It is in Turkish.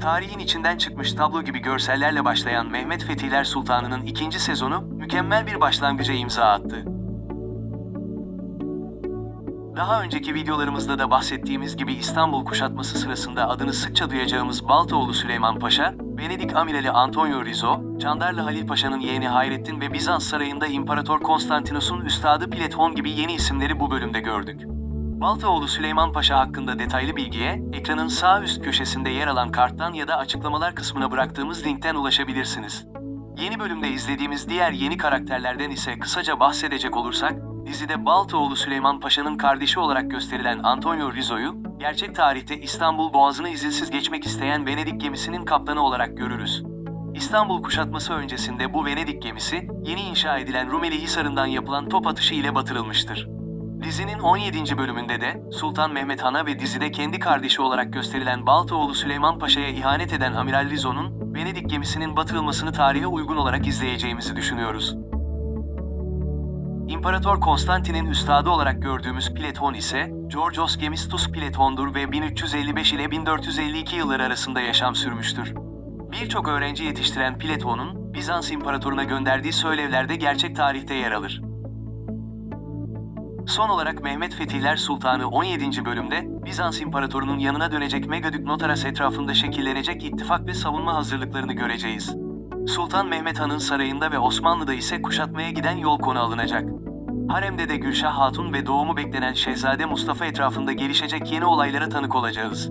Tarihin içinden çıkmış tablo gibi görsellerle başlayan Mehmet Fethiler Sultanı'nın ikinci sezonu mükemmel bir başlangıca imza attı. Daha önceki videolarımızda da bahsettiğimiz gibi İstanbul kuşatması sırasında adını sıkça duyacağımız Baltaoğlu Süleyman Paşa, Venedik Amirali Antonio Rizzo, Çandarlı Halil Paşa'nın yeğeni Hayrettin ve Bizans sarayında İmparator Konstantinos'un üstadı Platon gibi yeni isimleri bu bölümde gördük. Baltaoğlu Süleyman Paşa hakkında detaylı bilgiye, ekranın sağ üst köşesinde yer alan karttan ya da açıklamalar kısmına bıraktığımız linkten ulaşabilirsiniz. Yeni bölümde izlediğimiz diğer yeni karakterlerden ise kısaca bahsedecek olursak, dizide Baltaoğlu Süleyman Paşa'nın kardeşi olarak gösterilen Antonio Rizzo'yu, gerçek tarihte İstanbul Boğazı'nı izinsiz geçmek isteyen Venedik gemisinin kaptanı olarak görürüz. İstanbul kuşatması öncesinde bu Venedik gemisi, yeni inşa edilen Rumeli Hisarı'ndan yapılan top atışı ile batırılmıştır. Dizinin 17. bölümünde de Sultan Mehmet Han'a ve dizide kendi kardeşi olarak gösterilen Baltaoğlu Süleyman Paşa'ya ihanet eden Amiral Rizzo'nun Venedik gemisinin batırılmasını tarihe uygun olarak izleyeceğimizi düşünüyoruz. İmparator Konstantin'in üstadı olarak gördüğümüz Platon ise Georgios Gemistus Platon'dur ve 1355 ile 1452 yılları arasında yaşam sürmüştür. Birçok öğrenci yetiştiren Platon'un Bizans İmparatoruna gönderdiği söylevlerde gerçek tarihte yer alır. Son olarak Mehmet Fetihler Sultanı 17. bölümde Bizans İmparatorunun yanına dönecek Megadük Notaras etrafında şekillenecek ittifak ve savunma hazırlıklarını göreceğiz. Sultan Mehmet Han'ın sarayında ve Osmanlı'da ise kuşatmaya giden yol konu alınacak. Harem'de de Gülşah Hatun ve doğumu beklenen Şehzade Mustafa etrafında gelişecek yeni olaylara tanık olacağız.